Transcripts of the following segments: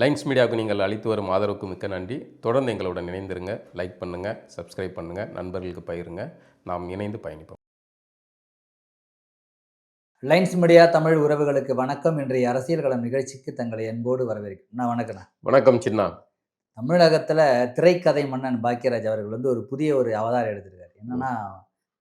Lines மீடியாவுக்கு நீங்கள் அளித்து வரும் ஆதரவுக்கு மிக்க நன்றி. தொடர்ந்து எங்களுடன் இணைந்திருங்க. லைக் பண்ணுங்கள் சப்ஸ்கிரைப் பண்ணுங்கள் நண்பர்களுக்கு பகிருங்க. நாம் இணைந்து பயணிப்போம். லைன்ஸ் மீடியா தமிழ் உறவுகளுக்கு வணக்கம். இன்றைய அரசியல் களம் நிகழ்ச்சிக்கு தங்களை அன்போடு வரவேற்கிறேன். நான் வணக்கண்ணா வணக்கம் சின்னா. தமிழகத்தில் திரைக்கதை மன்னன் பாக்கியராஜ் அவர்கள் வந்து ஒரு புதிய ஒரு அவதாரம் எடுத்திருக்காரு. என்னன்னா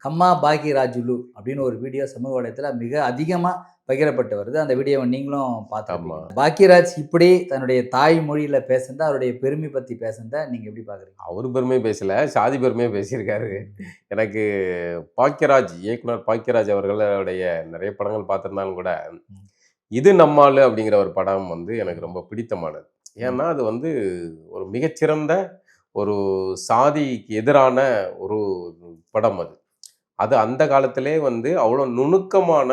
கம்மா பாக்கியராஜுலு அப்படின்னு ஒரு வீடியோ சமூக வலைத்தில் மிக அதிகமாக பகிரப்பட்டு வருது. அந்த வீடியோவை நீங்களும் பார்த்தாமா ஆமா. பாக்கியராஜ் இப்படி தன்னுடைய தாய் மொழியில் பேசுனத அவருடைய பெருமை பற்றி பேசுனத நீங்கள் எப்படி பார்க்குறீங்க? அவர் பெருமையை பேசல சாதி பெருமையை பேசியிருக்காரு. எனக்கு பாக்கியராஜ் இயக்குனர் பாக்கியராஜ் அவர்களுடைய நிறைய படங்கள் பார்த்துருந்தாலும் கூட இது நம்மால் அப்படிங்கிற ஒரு படம் வந்து எனக்கு ரொம்ப பிடித்தமானது. ஏன்னா அது வந்து ஒரு மிகச்சிறந்த ஒரு சாதிக்கு எதிரான ஒரு படம் அது. அது அந்த காலத்திலே வந்து அவ்வளோ நுணுக்கமான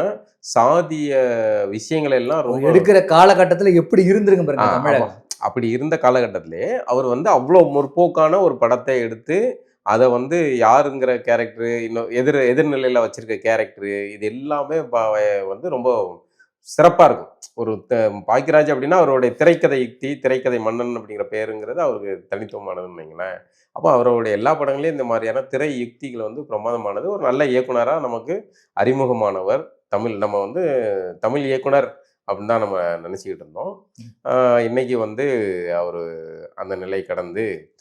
சாதிய விஷயங்கள் எல்லாம் ரொம்ப எடுக்கிற காலகட்டத்தில் எப்படி இருந்திருங்க பாருங்க. அப்படி இருந்த காலகட்டத்திலே அவர் வந்து அவ்வளோ முற்போக்கான ஒரு படத்தை எடுத்து அதை வந்து யாருங்கிற கேரக்டரு இன்னும் எதிர் எதிர்நிலையில் வச்சிருக்க கேரக்டரு இது எல்லாமே வந்து ரொம்ப சிறப்பாக இருக்கும். ஒரு த- பாக்கியராஜ் அப்படின்னா அவருடைய திரைக்கதை யுக்தி திரைக்கதை மன்னன் அப்படிங்கிற பேருங்கிறது அவருக்கு தனித்துவமானதுன்னு வைங்களேன். அப்போ அவருடைய எல்லா படங்களையும் இந்த மாதிரியான திரை யுக்திகள் வந்து பிரமாதமானது. ஒரு நல்ல இயக்குனராக நமக்கு அறிமுகமானவர் தமிழ் நம்ம வந்து தமிழ் இயக்குனர் அப்படின்னு தான் நம்ம நினச்சிக்கிட்டு இருந்தோம். இன்றைக்கி வந்து அவர் அந்த நிலை கடந்து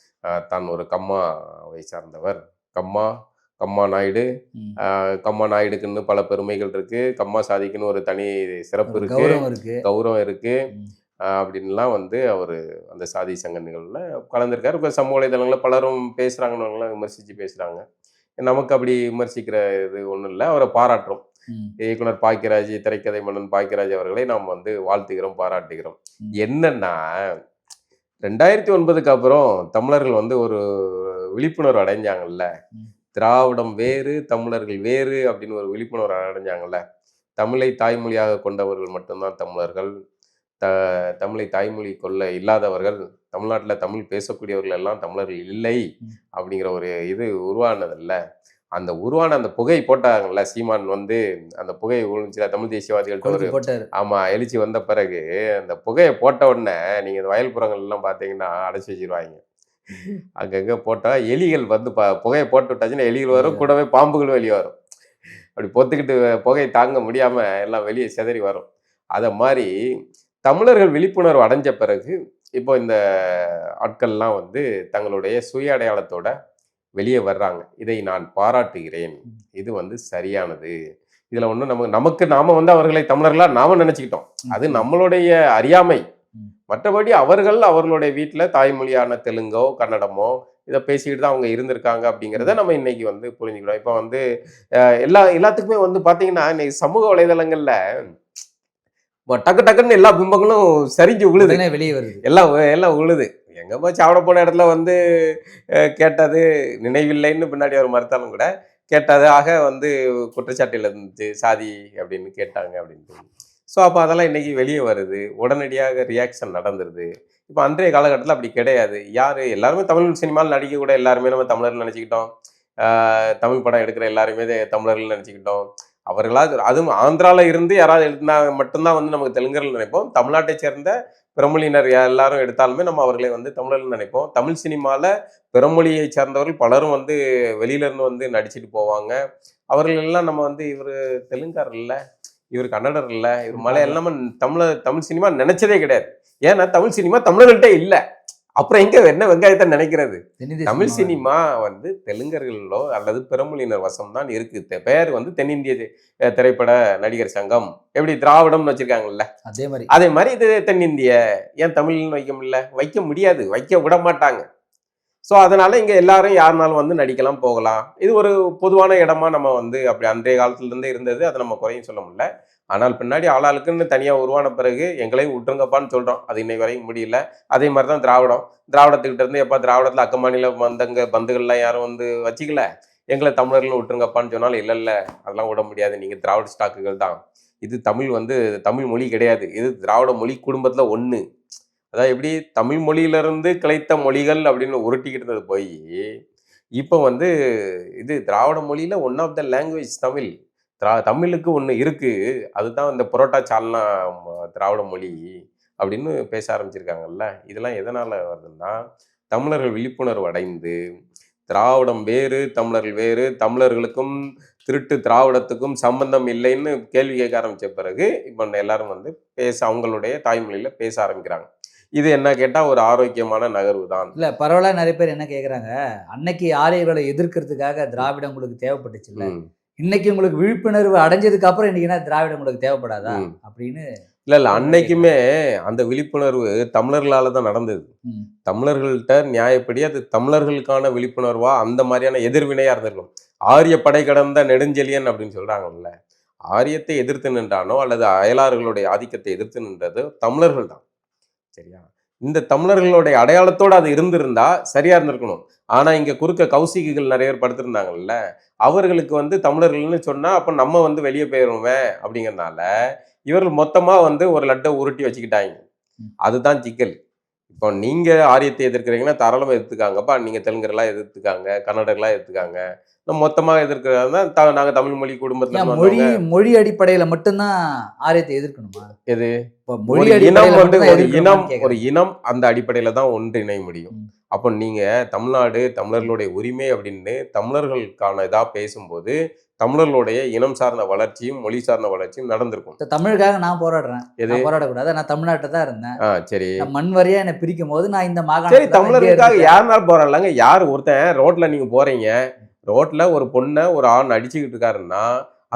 தான் ஒரு கம்மாவை சார்ந்தவர். கம்மா கம்மா நாயுடு. கம்மா நாயுடுக்குன்னு பல பெருமைகள் இருக்கு. கம்மா சாதிக்குன்னு ஒரு தனி சிறப்பு இருக்கு. கௌரவம் இருக்கு. அப்படின்லாம் வந்து அவர் அந்த சாதி சங்க நிகழ்வுல கலந்துருக்காரு. இப்போ சமூக வலைதளங்களில் பலரும் பேசுகிறாங்கன்னு விமர்சித்து பேசுகிறாங்க நமக்கு அப்படி விமர்சிக்கிற இது ஒன்றும் இல்லை. அவரை பாராட்டுறோம். இயக்குனர் பாக்கியராஜ் திரைக்கதை மன்னன் பாக்கியராஜ் அவர்களை நாம் வந்து வாழ்த்துகிறோம் பாராட்டுகிறோம். என்னன்னா ரெண்டாயிரத்தி ஒன்பதுக்கு அப்புறம் தமிழர்கள் வந்து ஒரு விழிப்புணர்வு அடைஞ்சாங்கல்ல. திராவிடம் வேறு தமிழர்கள் வேறு அப்படின்னு ஒரு விழிப்புணர்வு அடைஞ்சாங்கல்ல. தமிழை தாய்மொழியாக கொண்டவர்கள் மட்டும்தான் தமிழர்கள். த தமிழை தாய்மொழி கொள்ள இல்லாதவர்கள் தமிழ்நாட்டில் தமிழ் பேசக்கூடியவர்கள் எல்லாம் தமிழர்கள் இல்லை. அப்படிங்கிற ஒரு இது உருவானதில்ல. அந்த உருவான அந்த புகை போட்டாங்கல்ல சீமான் வந்து அந்த புகை விழுந்துச்சுல தமிழ் ஒரு போட்டாரு. ஆமா எழுச்சி வந்த பிறகு அந்த புகையை போட்ட உடனே நீங்க இந்த வயல்புறங்கள் எல்லாம் பாத்தீங்கன்னா அடைச்சி வச்சிருவாங்க. அங்கங்க போட்டா எலிகள் வந்து ப- புகையை போட்டு விட்டாச்சுன்னா எலிகள் வரும் கூடவே பாம்புகளும் வெளியே வரும். அப்படி பொத்துக்கிட்டு புகையை தாங்க முடியாம எல்லாம் வெளியே சிதறி வரும். அத மாதிரி தமிழர்கள் விழிப்புணர்வு அடைஞ்ச பிறகு இப்போ இந்த ஆட்கள்லாம் வந்து தங்களுடைய சுய அடையாளத்தோட வெளியே வர்றாங்க. இதை நான் பாராட்டுகிறேன். இது வந்து சரியானது. இதுல ஒண்ணு நமக்கு நமக்கு நாம வந்து அவர்களை தமிழர்களா நாம நினைச்சுக்கிட்டோம். அது நம்மளுடைய அறியாமை. மற்றபடி அவர்கள் அவர்களுடைய வீட்டில் தாய்மொழியான தெலுங்கோ கன்னடமோ இதை பேசிக்கிட்டு தான் அவங்க இருந்திருக்காங்க அப்படிங்கிறத நம்ம இன்னைக்கு வந்து புரிஞ்சுக்கிறோம் இப்போ வந்து எல்லா எல்லாத்துக்குமே வந்து பார்த்தீங்கன்னா இன்னைக்கு சமூக வலைதளங்கள்ல டக்கு டக்குன்னு எல்லா பிம்பங்களும் சரிஞ்சு உடனே வெளியே வருது. எல்லாம் எல்லாம் உழுது. எங்க போய் சாப்பிட போன இடத்துல வந்து கேட்டது நினைவில்லைன்னு பின்னாடி அவர் மறுத்தாலும் கூட கேட்டது ஆக வந்து குற்றச்சாட்டில் இருந்துச்சு சாதி அப்படின்னு கேட்டாங்க அப்படின்ட்டு ஸோ அப்போ அதெல்லாம் இன்றைக்கி வெளியே வருது. உடனடியாக ரியாக்ஷன் நடந்துருது. இப்போ அன்றைய காலகட்டத்தில் அப்படி கிடையாது. யார்? எல்லாருமே தமிழ் சினிமாவில் நடிக்க கூட எல்லாருமே நம்ம தமிழர்கள் நினச்சிக்கிட்டோம். தமிழ் படம் எடுக்கிற எல்லாருமே தமிழர்கள் நினச்சிக்கிட்டோம். அவர்களாக அதுவும் ஆந்திராவில் இருந்து யாராவது எழுதினா மட்டும்தான் வந்து நமக்கு தெலுங்கர்கள் நினைப்போம். தமிழ்நாட்டை சேர்ந்த பிறமொழியினர் எல்லாரும் எடுத்தாலுமே நம்ம அவர்களை வந்து தமிழர்கள் நினைப்போம். தமிழ் சினிமாவில் பிறமொழியை சேர்ந்தவர்கள் பலரும் வந்து வெளியிலேருந்து வந்து நடிச்சிட்டு போவாங்க. அவர்கள் எல்லாம் நம்ம வந்து இவர் தெலுங்கார் இல்லை. இவர் கன்னடர் இல்லை இவர் மலையாளம் நம்ம தமிழ தமிழ் சினிமா நினைச்சதே கிடையாது. ஏன்னா தமிழ் சினிமா தமிழர்கள்ட்ட இல்லை. அப்புறம் எங்க என்ன வெங்காயத்தை நினைக்கிறது? தமிழ் சினிமா. வந்து தெலுங்கர்களோ அல்லது பிறமொழியினர் வசம் தான் இருக்கு. பெயர் வந்து தென்னிந்திய திரைப்பட நடிகர் சங்கம். எப்படி திராவிடம்னு வச்சிருக்காங்கல்ல. அதே மாதிரி. அதே மாதிரி இது தென்னிந்திய. ஏன் தமிழ்னு வைக்க முடியல? வைக்க முடியாது. வைக்க விட மாட்டாங்க. ஸோ அதனால் இங்கே எல்லாரும் யாருனாலும் வந்து நடிக்கலாம் போகலாம். இது ஒரு பொதுவான இடமா நம்ம வந்து அப்படி அன்றைய காலத்துலேருந்தே இருந்தது. அதை நம்ம குறையும் சொல்ல முடியல. ஆனால் பின்னாடி ஆளாளுக்குன்னு தனியாக உருவான பிறகு எங்களையும் விட்டுருங்கப்பான்னு சொல்கிறோம் அது இன்னை வரையும் முடியல. அதே மாதிரி தான் திராவிடம். திராவிடத்துக்கிட்ட இருந்து எப்போ திராவிடத்தில் அக்க மாநில பந்துகள்லாம் யாரும் வந்து வச்சிக்கல? எங்களை தமிழர்கள் விட்டுருங்கப்பான்னு சொன்னாலும் இல்லை இல்லை அதெல்லாம் விட முடியாது. நீங்கள் திராவிட ஸ்டாக்குகள் தான். இது தமிழ் வந்து தமிழ் மொழி கிடையாது. இது திராவிட மொழி குடும்பத்தில் ஒன்று அதாவது எப்படி தமிழ் மொழியிலிருந்து கிளைத்த மொழிகள் அப்படின்னு உருட்டிக்கிட்டு இருந்தது போய் இப்போ வந்து இது திராவிட மொழியில் one of the language Tamil. திரா தமிழுக்கு ஒன்று இருக்குது அதுதான் இந்த புரோட்டா சால்னா ம- திராவிட மொழி அப்படின்னு பேச ஆரம்பிச்சிருக்காங்கல்ல. இதெல்லாம் எதனால் வருதுன்னா தமிழர்கள் விழிப்புணர்வு அடைந்து திராவிடம் வேறு தமிழர்கள் வேறு தமிழர்களுக்கும் திருட்டு திராவிடத்துக்கும் சம்பந்தம் இல்லைன்னு கேள்வி கேட்க ஆரம்பித்த பிறகு இப்போ எல்லாரும் வந்து பேச அவங்களுடைய தாய்மொழியில் பேச ஆரம்பிக்கிறாங்க. இது என்ன கேட்டா ஒரு ஆரோக்கியமான நகர்வு தான் இல்ல பரவாயில்ல நிறைய பேர் என்ன கேக்குறாங்க? அன்னைக்கு ஆரியர்களை எதிர்க்கிறதுக்காக திராவிடம் உங்களுக்கு தேவைப்பட்டுச்சு இல்ல? இன்னைக்கு உங்களுக்கு விழிப்புணர்வு அடைஞ்சதுக்கு அப்புறம் இன்னைக்கு என்ன திராவிடம் உங்களுக்கு தேவைப்படாதா. அப்படின்னு இல்ல இல்ல அன்னைக்குமே அந்த விழிப்புணர்வு தமிழர்களால தான் நடந்தது. தமிழர்கள்ட்ட நியாயப்படி அது தமிழர்களுக்கான விழிப்புணர்வா அந்த மாதிரியான எதிர்வினையா இருந்திருக்கும் ஆரிய படை கடந்த நெடுஞ்செழியன் அப்படின்னு சொல்றாங்கல்ல ஆரியத்தை எதிர்த்து நின்றானோ அல்லது அயலார்களுடைய ஆதிக்கத்தை எதிர்த்து நின்றது தமிழர்கள் தான். சரியா? இந்த தமிழர்களுடைய அடையாளத்தோட அது இருந்திருந்தா சரியா இருந்திருக்கணும். ஆனா இங்க குறுக்க கௌசிகிகள் நிறைய பேர் படுத்திருந்தாங்கல்ல அவர்களுக்கு வந்து தமிழர்கள்னு சொன்னா அப்ப நம்ம வந்து வெளியே போயிருவோமே அப்படிங்கறதுனால இவர்கள் மொத்தமா வந்து ஒரு லட்டை உருட்டி வச்சுக்கிட்டாங்க. அதுதான் சிக்கல் இப்போ நீங்க ஆரியத்தை எதிர்க்கிறீங்கன்னா தாராளமா எதிர்த்துக்காங்கப்பா நீங்க தெலுங்கரெல்லாம் எதிர்த்துக்காங்க கன்னடர்கள்லாம் எதிர்த்துக்காங்க நம்ம மொத்தமா எதிர்க்கிறதா த- நாங்க தமிழ் மொழி குடும்பத்துல மொழி. மொழி அடிப்படையில மட்டும்தான் ஆரியத்தை எதிர்க்கணுமா எது இப்ப மொழி இனம் வந்து ஒரு இனம் ஒரு. இனம் அந்த அடிப்படையில தான் ஒன்றிணைய முடியும். அப்போ நீங்க தமிழ்நாடு தமிழர்களுடைய உரிமை அப்படின்னு தமிழர்களுக்கான இதா பேசும்போது தமிழர்களுடைய இனம் சார்ந்த வளர்ச்சியும் மொழி சார்ந்த வளர்ச்சியும் நடந்திருக்கும். தமிழுக்காக நான் போராடுறேன். எது? போராடக்கூடாது. நான் தமிழ்நாட்டை தான் இருந்தேன். ஆ சரி. மண் வரியா என்னை பிரிக்கும் போது நான் இந்த சரி மாகாணத்துல தமிழர்களுக்காக யாருனாலும் போறாங்க யார் ஒருத்தன் ரோட்ல நீங்க போறீங்க ரோட்ல ஒரு பொண்ணை ஒரு ஆண் அடிச்சுக்கிட்டு இருக்காருன்னா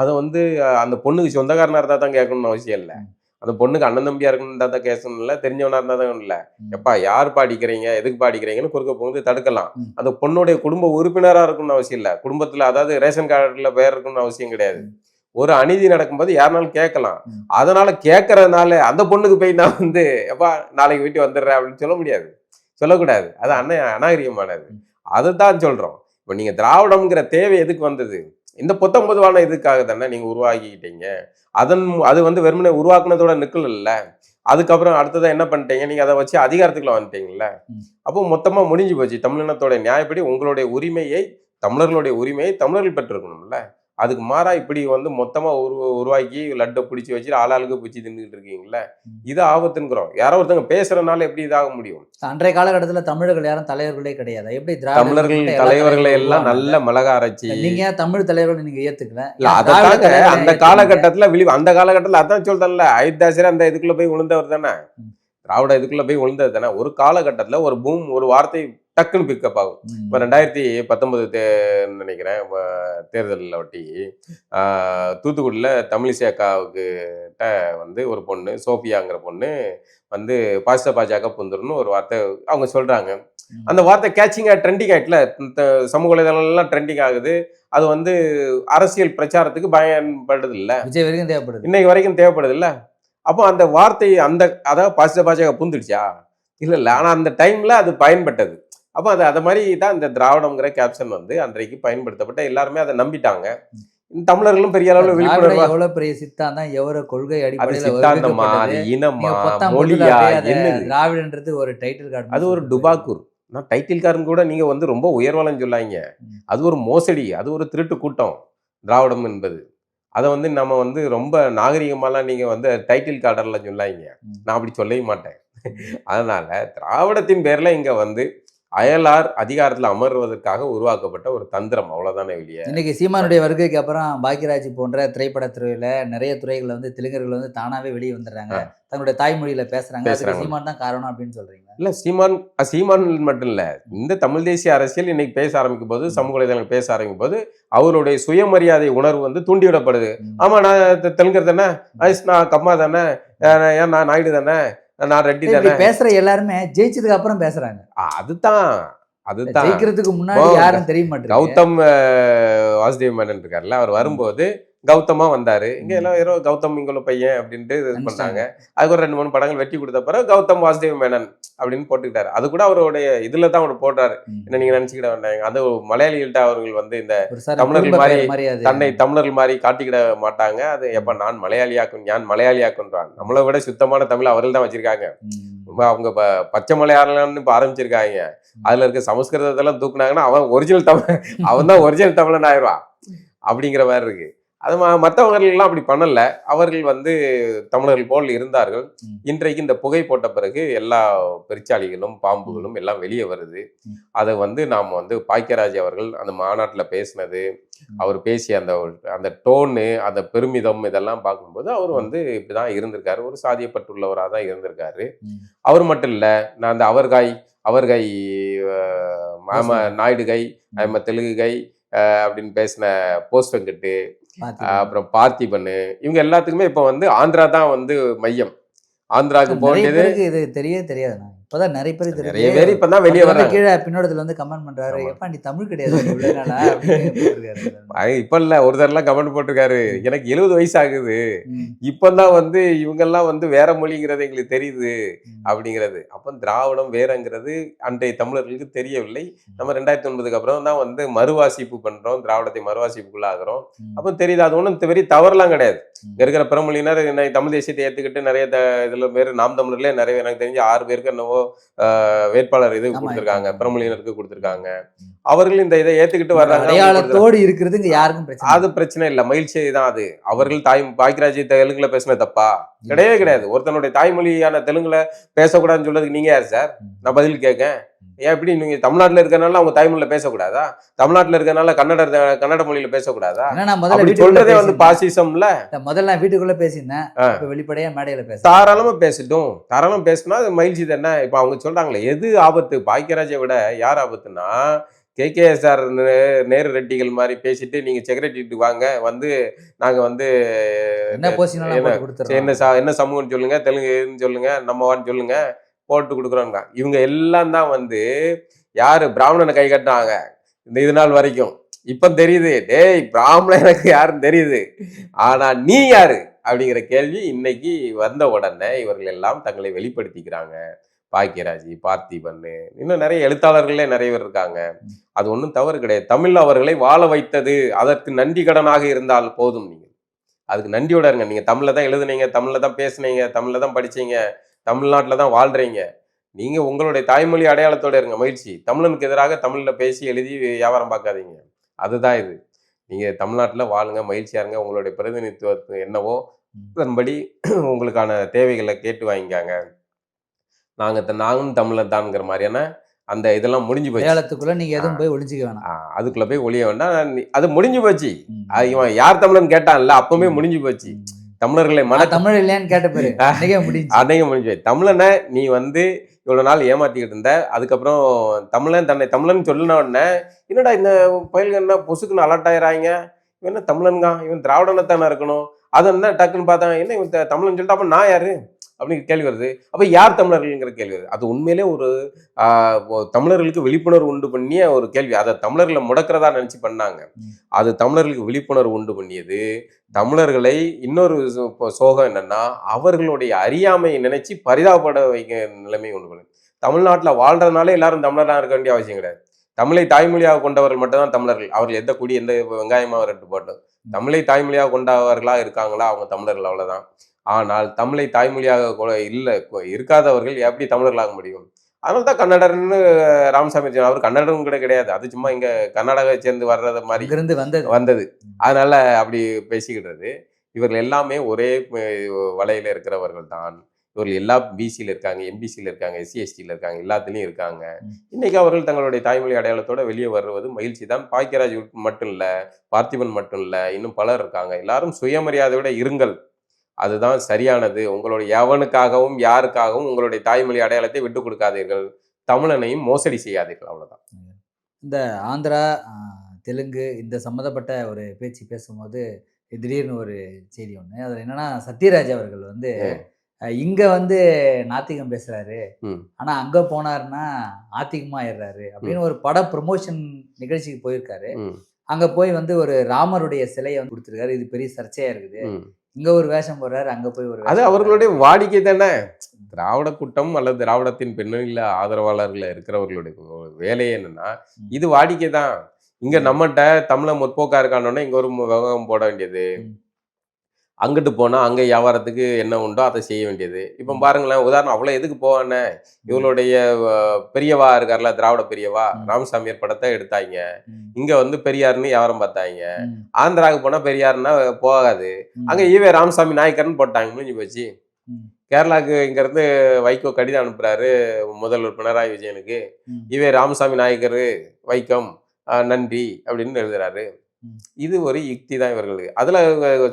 அதை வந்து அந்த பொண்ணுக்கு சொந்தக்காரனா இருந்தா தான் கேட்கணும்னு அவசியம் இல்லை. அந்த பொண்ணுக்கு அண்ணன் தம்பியா இருக்கணும் தான் கேட்கணும் இல்லை தெரிஞ்சவனா இருந்தா தான் இல்லை. எப்பா யார் பாடிக்கிறீங்க எதுக்கு பாடிக்கிறீங்கன்னு குறுக்க புகுந்து தடுக்கலாம். அந்த பொண்ணுடைய குடும்ப உறுப்பினரா இருக்கணும்னு அவசியம் இல்லை குடும்பத்துல அதாவது ரேஷன் கார்டுல பேர் இருக்கணும்னு அவசியம் கிடையாது. ஒரு அநீதி நடக்கும்போது யாருனாலும் கேட்கலாம். அதனால கேட்கறதுனால அந்த பொண்ணுக்கு போய் நான் வந்து எப்பா நாளைக்கு வீட்டு வந்துடுறேன் அப்படின்னு சொல்ல முடியாது சொல்லக்கூடாது அது அண்ண அநாகரிகமானது ம். அதுதான் சொல்றோம் இப்போ நீங்க திராவிடம்ங்கிற தேவை எதுக்கு வந்தது இந்த பொத்தொன்பதுவான இதுக்காக தானே நீங்க உருவாக்கிக்கிட்டீங்க. அதன் அது வந்து வெறுமனே உருவாக்குனதோட நிக்கல அதுக்கப்புறம் அடுத்ததா என்ன பண்ணிட்டீங்க? நீங்க அதை வச்சு அதிகாரத்துக்குள்ள வந்துட்டீங்கல்ல. அப்போ மொத்தமா முடிஞ்சு போச்சு. தமிழினத்தோட நியாயப்படி உங்களுடைய உரிமையை தமிழர்களுடைய உரிமையை தமிழர்கள் பெற்றிருக்கணும்ல. அதுக்கு மாறா இப்படி வந்து மொத்தமா உரு உருவாக்கி லட்டை பிடிச்சி வச்சு ஆளாளுக்கு பிடிச்சி தின்னுட்டு இருக்கீங்கல்ல ம். இது ஆபத்துங்கிறோம் யாரோ ஒருத்தங்க பேசுறதுனால எப்படி இதாக முடியும் அன்றைய காலகட்டத்துல தமிழர்கள் யாரும் தலைவர்களே கிடையாது எப்படி தமிழர்கள் தலைவர்களை எல்லாம்? நல்ல மிளகா அரைச்சி நீங்க தமிழ் தலைவர்கள் நீங்க ஏத்துக்கல தலைவர்களை அந்த? காலகட்டத்துல விழி அந்த காலகட்டத்துல அதான் சொல்றேன்ல அயோத்தியாசர் அந்த இதுக்குள்ள போய் விழுந்தவர் தானே. திராவிட இதுக்குள்ள போய் விழுந்தது தானே ஒரு காலகட்டத்துல ஒரு பூம் ஒரு வார்த்தை டக்குன்னு பிக்கப் ஆகும். இப்போ ரெண்டாயிரத்தி பத்தொன்பது தே நினைக்கிறேன் தேர்தலில் ஒட்டி தூத்துக்குடியில தமிழிசை அக்காவுக்கு வந்து ஒரு பொண்ணு சோஃபியாங்கிற பொண்ணு வந்து பாசிச பாஜக புந்துருன்னு ஒரு வார்த்தை அவங்க சொல்றாங்க. ம். அந்த வார்த்தை கேட்சிங்காக ட்ரெண்டிங் ஆயிட்டுல இந்த சமூக வலைதளம்லாம் ட்ரெண்டிங் ஆகுது. அது வந்து அரசியல் பிரச்சாரத்துக்கு பயன்படுது இல்ல விஜய் வரைக்கும் தேவைப்படுது. இன்னைக்கு வரைக்கும் தேவைப்படுது இல்ல அப்போ அந்த வார்த்தை அந்த அதாவது பாசிச பாஜக புந்துடுச்சா? இல்ல இல்ல. ஆனா அந்த டைம்ல அது பயன்பட்டது. அப்போ அது அது மாதிரி தான் இந்த திராவிடம்ங்கிற கேப்ஷன் வந்து அன்றைக்கு பயன்படுத்தப்பட்ட எல்லாருமே அதை நம்பிட்டாங்க. தமிழர்களும் பெரிய அளவுல விழிப்புணர்வா எவ்வளவு பெரிய சித்தாந்தம்? எவ்வளவு கொள்கை அடிப்படையில சித்தாந்தமா? அது. இனமா? மொழியா? என்னது? திராவிடன்றது ஒரு டைட்டில் கார்டு அது ஒரு டுபாக்கூர். நான் டைட்டில்காரன் கூட நீங்க வந்து ரொம்ப உயர்வலன்னு சொல்லாங்க. அது ஒரு மோசடி. அது ஒரு திருட்டு கூட்டம் திராவிடம் என்பது. அதை வந்து நம்ம வந்து ரொம்ப நாகரிகமாலாம் நீங்க வந்து டைட்டில் கார்டர்ல சொல்லாங்க. நான் அப்படி சொல்லவே மாட்டேன். அதனால திராவிடத்தின் பேர்ல இங்க வந்து அயலார் அதிகாரத்துல அமர்வதற்காக உருவாக்கப்பட்ட ஒரு தந்திரம். அவ்வளவுதானே வெளியே? இன்னைக்கு சீமானுடைய வருகைக்கு அப்புறம் பாக்யராஜ் போன்ற திரைப்படத் துறையில நிறைய துறைகள்ல வந்து தெலுங்கர்கள் வந்து தானாவே வெளியே வந்துடுறாங்க. தங்களுடைய தாய்மொழியில பேசுறாங்க. சீமான் தான் காரணம் அப்படின்னு சொல்றீங்க இல்ல சீமான் சீமான் மட்டும் இல்ல. இந்த தமிழ் தேசிய அரசியல் இன்னைக்கு பேச ஆரம்பிக்கும் போது சமூக வலைதளங்கள் பேச ஆரம்பிக்கும் போது அவருடைய சுயமரியாதை உணர்வு வந்து தூண்டிவிடப்படுது. ம். ஆமா நான் தெலுங்கர் தானே? நான் கம்மா தானே? ஏன் நான் நாயுடு தானே? நான் ரெட்டி தானே. பேசுற எல்லாருமே ஜெயிச்சதுக்கு அப்புறம் பேசுறாங்க. அதுதான் அதுதான். ஜெயிக்கிறதுக்கு முன்னாடி யாரும் தெரிய மாட்டேங்குது. கௌதம் வாசுதேவ் மேனன் இருக்கார்ல அவர் வரும்போது கௌதமா வந்தாரு. இங்க எல்லாம் ஏதோ கௌதம் இங்குள்ள பையன் அப்படின்ட்டு இது பண்ணாங்க அதுக்கு ஒரு ரெண்டு மூணு படங்கள் வெட்டி கொடுத்த பிறகு கௌதம் வாசுதேவ் மேனன் அப்படின்னு போட்டுக்கிட்டாரு. அது கூட அவருடைய இதுல தான் அவர் போடுறாரு. என்ன நீங்க நினைச்சுக்கிட வேண்டாங்க அது மலையாளிகள்ட்ட அவர்கள் வந்து இந்த தமிழர்கள் மாதிரி தன்னை தமிழர்கள் மாதிரி காட்டிக்கிட மாட்டாங்க. அது எப்ப நான் மலையாளியாக்கும் ஞான் மலையாளியாக்குன்றான் நம்மளை விட சுத்தமான தமிழ் அவர்கள் தான் வச்சிருக்காங்க. அவங்க ப- பச்சை மலையாளம்னு இப்ப ஆரம்பிச்சிருக்காங்க. அதுல இருக்க சமஸ்கிருதத்தெல்லாம் தூக்குனாங்கன்னா அவன் ஒரிஜினல் தமிழ் அவன் தான் ஒரிஜினல் தமிழன் ஆயிடுவான். அப்படிங்கிற மாதிரி இருக்கு. அது ம- மற்றவர்கள்லாம் அப்படி பண்ணல அவர்கள் வந்து தமிழர்கள் போல் இருந்தார்கள். இன்றைக்கு இந்த புகை போட்ட பிறகு எல்லா பெருச்சாளிகளும் பாம்புகளும் எல்லாம் வெளியே வருது. அதை வந்து நாம் வந்து பாக்கியராஜ் அவர்கள் அந்த மாநாட்டில் பேசினது. அவர் பேசிய அந்த அந்த டோனு அந்த பெருமிதம் இதெல்லாம் பார்க்கும்போது அவர் வந்து இப்படிதான் இருந்திருக்காரு ஒரு சாதியப்பட்டுள்ளவராக தான் இருந்திருக்காரு. அவர் மட்டும் இல்லை நான் அந்த அவர்காய் அவர்கை மாமா நாயுடு கை நம்ம தெலுங்கு கை அஹ், அப்படின்னு பேசின போஸ்ட் வெங்கட்டு? அப்புறம் பார்த்திபன் இவங்க எல்லாத்துக்குமே இப்போ வந்து ஆந்திரா தான் வந்து மையம். ஆந்திராவுக்கு போக வேண்டியது இது தெரியவே தெரியாது இப்பதான் நிறைய பேருக்கு நிறைய பேர் இப்பதான் வெளியே வர்றாங்க கீழே பின்னோடத்துல வந்து கமெண்ட் பண்றாரு ஆமா. எப்பா நீ தமிழ் கிடையாது நீ இவ்வளவு நாளா?" அப்படின்னு போட்டிருக்காரு. அது இப்ப இல்ல ஒருத்தர்லாம் கமெண்ட் போட்டிருக்காரு எனக்கு எழுபது வயசு ஆகுது ம், இப்பதான் வந்து இவங்கெல்லாம் வந்து வேற மொழிங்கிறது எங்களுக்கு தெரியுது. அப்படிங்கிறது அப்போ திராவிடம் வேறங்கிறது அன்றைய தமிழர்களுக்கு தெரியவில்லை நம்ம ரெண்டாயிரத்தி ஒன்பதுக்கு அப்புறம் தான் வந்து மறுவாசிப்பு பண்றோம் திராவிடத்தை மறுவாசிப்புக்குள்ள ஆகிறோம் ம். அப்போ தெரியுது அது ஒன்றும் பெரிய தவறுலாம் கிடையாது. இங்க இருக்கிற பிறமொழியினர் தமிழ் தேசியத்தை ஏத்துக்கிட்டு நிறைய இதுல பேர் நாம் தமிழர்லேயே நிறைய எனக்கு தெரிஞ்ச ஆறு பேருக்கு என்னவோ வேட்பாளர் இது கொடுத்துருக்காங்க இருக்காங்க. பிறமொழியினருக்கு கொடுத்துருக்காங்க. அவர்கள் இந்த இதை ஏத்துக்கிட்டு வர்றாங்க அவங்க கொடுத்துருக்காங்க. அடையாளத்தோடு இருக்கிறது இங்க யாருக்கும் அது பிரச்சனை இல்ல மகிழ்ச்சி தான் அது அவர்கள் தாய் பாக்கியராஜ் தெலுங்குல பேசின தப்பா. கிடையவே கிடையாது. ஒருத்தனுடைய தாய்மொழியான தெலுங்குல பேசக்கூடாதுன்னு சொல்றதுக்கு நீங்க யார் சார். நான் பதில் கேட்கேன். ஏன் எப்படி நீங்க தமிழ்நாட்டுல இருக்கறனால அவங்க தாய்மொழியில பேசக்கூடாதா? தமிழ்நாட்டுல இருக்கறனால கன்னட கன்னட மொழியில பேசக்கூடாதா? சொல்றதே வந்து. பாசிசம்ல. முதல்ல நான் வீட்டுக்குள்ள பேசியிருந்தேன். வெளிப்படையா மேடையில பேச தாராளமா பேசட்டும். தாராளமா பேசினா மகிழ்ச்சி தானே? இப்ப அவங்க சொல்றாங்களே எது ஆபத்து? பாக்கியராஜை விட யார் ஆபத்துனா K K S R Nehru ரெட்டிகள் மாதிரி பேசிட்டு நீங்க செக்ரட்டரிட்டு வாங்க வந்து நாங்க வந்து என்ன என்ன- என்ன சமூகம்னு சொல்லுங்க தெலுங்குன்னு சொல்லுங்க நம்ம வான்னு சொல்லுங்க போட்டு கொடுக்குறோங்க இவங்க எல்லாம் தான் வந்து யாரு பிராமணனை கை கட்டினாங்க இந்த இது நாள் வரைக்கும். இப்ப தெரியுது டேய் பிராமணன் எனக்கு யாருன்னு தெரியுது. ஆனா நீ யாரு? அப்படிங்கிற கேள்வி இன்னைக்கு வந்த உடனே இவர்கள் எல்லாம் தங்களை வெளிப்படுத்திக்கிறாங்க. பாக்கியராஜ் பார்த்திபன் இன்னும் நிறைய எழுத்தாளர்களே நிறைய பேர் இருக்காங்க. அது ஒன்றும் தவறு கிடையாது. தமிழ் அவர்களை வாழ வைத்தது அதற்கு நன்றி கடனாக இருந்தால் போதும் நீங்கள் அதுக்கு நன்றியோட இருங்க. நீங்கள் தமிழில் தான் எழுதுனீங்க தமிழில் தான் பேசுனீங்க தமிழில் தான் படிச்சீங்க தமிழ்நாட்டில் தான் வாழ்கிறீங்க நீங்கள் உங்களுடைய தாய்மொழி அடையாளத்தோட இருங்க. மகிழ்ச்சி. தமிழனுக்கு எதிராக தமிழில் பேசி எழுதி வியாபாரம் பார்க்காதீங்க. அதுதான் இது. நீங்கள் தமிழ்நாட்டில் வாழுங்க மகிழ்ச்சியாக இருங்க. உங்களுடைய பிரதிநிதித்துவத்து என்னவோ அதன்படி உங்களுக்கான தேவைகளை கேட்டு வாங்கிக்காங்க. நாங்க த- நாங்களும் தமிழன் தான்ங்கிற மாதிரியான அந்த இதெல்லாம் முடிஞ்சு போச்சு. அடையாளத்துக்குள்ள நீங்க எதுவும் போய் ஒளிஞ்சுக்க வேணாம். அதுக்குள்ள போய் ஒளிய வேண்டாம். அது முடிஞ்சு போச்சு. இவன் யார் தமிழன் கேட்டான்ல அப்பவுமே முடிஞ்சு போச்சு. தமிழர்களை மன தமிழ் இல்லையான்னு கேட்ட பேரு. அன்னைக்கே முடிஞ்சு அன்னைக்கு முடிஞ்சு. தமிழனை நீ வந்து இவ்வளவு நாள் ஏமாத்திக்கிட்டு இருந்த அதுக்கப்புறம் தமிழன் தன்னை தமிழன் சொல்லின உடனே என்னடா இந்த பயில்கள் என்ன பொசுக்குன்னு அலர்ட் ஆயிராங்க இவன் என்ன தமிழன்கா? இவன் திராவிடனை தானே இருக்கணும்? அது என்ன டக்குன்னு பார்த்தாங்க என்ன இவன் தமிழன் சொல்லிட்டு அப்ப நான் யாரு? அப்படின்னு கேள்வி வருது. அப்ப யார் தமிழர்கள்ங்கிற கேள்வி வருது. அது உண்மையிலே ஒரு தமிழர்களுக்கு விழிப்புணர்வு உண்டு பண்ணிய ஒரு கேள்வி. அதை தமிழர்களை முடக்கிறதா நினைச்சு பண்ணாங்க. அது தமிழர்களுக்கு விழிப்புணர்வு உண்டு பண்ணியது. தமிழர்களை இன்னொரு சோகம் என்னன்னா அவர்களுடைய அறியாமையை நினைச்சு பரிதாபப்பட வைக்க நிலைமை உண்டு பண்ணுது. தமிழ்நாட்டில் வாழ்றதுனால எல்லாரும் தமிழராக இருக்க வேண்டிய அவசியம் கிடையாது. தமிழை தாய்மொழியாக கொண்டவர்கள் மட்டும்தான் தமிழர்கள். அவர்கள் எந்த குடி எந்த வெங்காயமாக ரெட்டு போட்டோம். தமிழை தாய்மொழியாக கொண்டவர்களா இருக்காங்களா அவங்க தமிழர்கள் அவ்வளவுதான். ஆனால் தமிழை தாய்மொழியாக கொ- இல்ல இருக்காதவர்கள் எப்படி தமிழர்களாக முடியும்? அதனால தான் கன்னடர்னு ராமசாமி. அவர் கன்னடரும் கூட கிடையாது. அது சும்மா இங்க கர்நாடகாவை சேர்ந்து வர்றத மாதிரி இங்கிருந்து வந்தது. வந்தது. அதனால அப்படி பேசிக்கிடுறது இவர்கள் எல்லாமே ஒரே வலையில இருக்கிறவர்கள் தான். இவர்கள் எல்லா பிசியில் இருக்காங்க எம்பிசியில் இருக்காங்க எஸ்சி எஸ்டியில் இருக்காங்க எல்லாத்துலேயும் இருக்காங்க. இன்னைக்கு அவர்கள் தங்களுடைய தாய்மொழி அடையாளத்தோட வெளியே வருவது மகிழ்ச்சி தான். பாக்கியராஜ் மட்டும் இல்ல பார்த்திபன் மட்டும் இல்ல இன்னும் பலர் இருக்காங்க. எல்லாரும் சுயமரியாதையோட இருங்கள். அதுதான் சரியானது. உங்களுடைய எவனுக்காகவும் யாருக்காகவும் உங்களுடைய தாய்மொழி அடையாளத்தை விட்டு கொடுக்காதீர்கள். தமிழனையும் மோசடி செய்யாதீர்கள். அவ்வளவுதான். இந்த ஆந்திரா தெலுங்கு இந்த சம்மந்தப்பட்ட ஒரு பேச்சு பேசும்போது திடீர்னு ஒரு செய்தி ஒன்று அதில் என்னன்னா சத்யராஜ் அவர்கள் வந்து இங்க வந்து நாத்திகம் பேசுறாரு. ம். ஆனா அங்க போனாருன்னா ஆத்திகமா ஆயிடுறாரு அப்படின்னு ஒரு பட ப்ரொமோஷன் நிகழ்ச்சிக்கு போயிருக்காரு. அங்க போய் வந்து ஒரு ராமருடைய சிலையை வந்து கொடுத்துருக்காரு. இது பெரிய சர்ச்சையா இருக்குது. இங்க ஒரு வேஷம் போடுறாரு அங்க போய் ஒரு அது அவர்களுடைய வாடிக்கை தானே? திராவிட கூட்டம் அல்லது திராவிடத்தின் பின்னணியில ஆதரவாளர்கள் இருக்கிறவர்களுடைய வேலையே என்னன்னா. இது வாடிக்கை தான். இங்க நம்மகிட்ட தமிழ முற்போக்கா இருக்கானோன்னா இங்க ஒரு விவகாரம் போட வேண்டியது. அங்கிட்டு போனா அங்க வியாபாரத்துக்கு என்ன உண்டோ அதை செய்ய வேண்டியது இப்போ பாருங்களேன் உதாரணம் அவ்வளவு எதுக்கு போவானே இவளுடைய பெரியவா இருக்கார்ல திராவிட பெரியவா. ராமசாமியார் படத்தை எடுத்தாங்க இங்க வந்து பெரியார்னு வியாபாரம் பார்த்தாங்க ஆந்திராவுக்கு போனா பெரியார்னா போகாது. அங்க ஈவே ராமசாமி நாயக்கர்னு போட்டாங்க முடிஞ்சு போச்சு ம். கேரளாக்கு இங்க இருந்து வைகோ கடிதம் அனுப்புறாரு முதல்வர் பினராயி விஜயனுக்கு. இவே ராமசாமி நாயக்கர் வைக்கம் நன்றி அப்படின்னு எழுதுறாரு. இது ஒரு யுக்தி தான் இவர்களுக்கு அதுல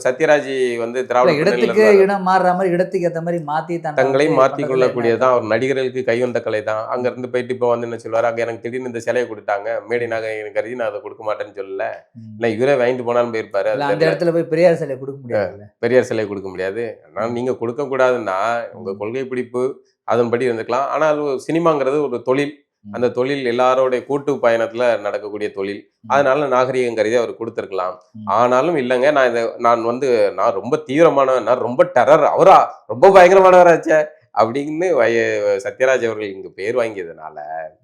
சத்யராஜ் வந்து திராவிட இடத்துக்கு இடம் மாறுற மாதிரி இடத்துக்கு ஏத்த மாதிரி மாத்தி தங்களை கொள்ளக்கூடியதுதான் என்ன அவர் நடிகர்களுக்கு கைவந்த கலை தான். அங்க இருந்து போயிட்டு இப்போ வந்து என்ன சொல்லுவாரு? அங்க எனக்கு திடீர்னு இந்த சிலையை கொடுத்தாங்க. மேடை நகை எனக்கு கருதி நான் அதை கொடுக்க மாட்டேன்னு சொல்லல. இல்லை இவரே வாங்கிட்டு போனாலும் போயிருப்பாரு. அந்த. இடத்துல போய் பெரியார் சிலை கொடுக்க முடியாதுல்ல. பெரியார் சிலை கொடுக்க முடியாது. ஆனால் நீங்க கொடுக்க கூடாதுன்னா உங்க கொள்கை பிடிப்பு அதன்படி இருந்துக்கலாம். ஆனால் சினிமாங்கிறது ஒரு தொழில். அந்த தொழில் எல்லாரோடைய கூட்டு பயணத்துல நடக்கக்கூடிய தொழில் அதனால நாகரிகம் கருதி அவர் கொடுத்துருக்கலாம். ஆனாலும் இல்லைங்க நான் இதை நான் வந்து நான் ரொம்ப தீவிரமானவன் நான் ரொம்ப டெரர் அவரா ரொம்ப பயங்கரமானவராச்சே அப்படின்னு வய சத்யராஜ் அவர்கள் இங்க பேர் வாங்கியதுனால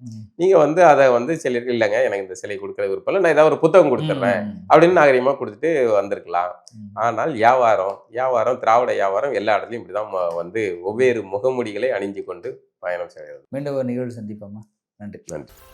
ம். நீங்க வந்து அதை வந்து சில இல்லைங்க எனக்கு இந்த சிலை கொடுக்கற விருப்பம் இல்லை நான் ஏதாவது ஒரு புத்தகம் கொடுத்துட்றேன். அப்படின்னு நாகரிகமா கொடுத்துட்டு வந்திருக்கலாம். ஆனால் வியாபாரம் வியாபாரம் திராவிட வியாபாரம் எல்லா இடத்துலையும் இப்படிதான் ம- வந்து ஒவ்வேறு முகமுடிகளை அணிஞ்சு கொண்டு பயணம் செய்கிறது மீண்டும் ஒரு நிகழ்வு சந்திப்போமா நன்றி. நன்றி.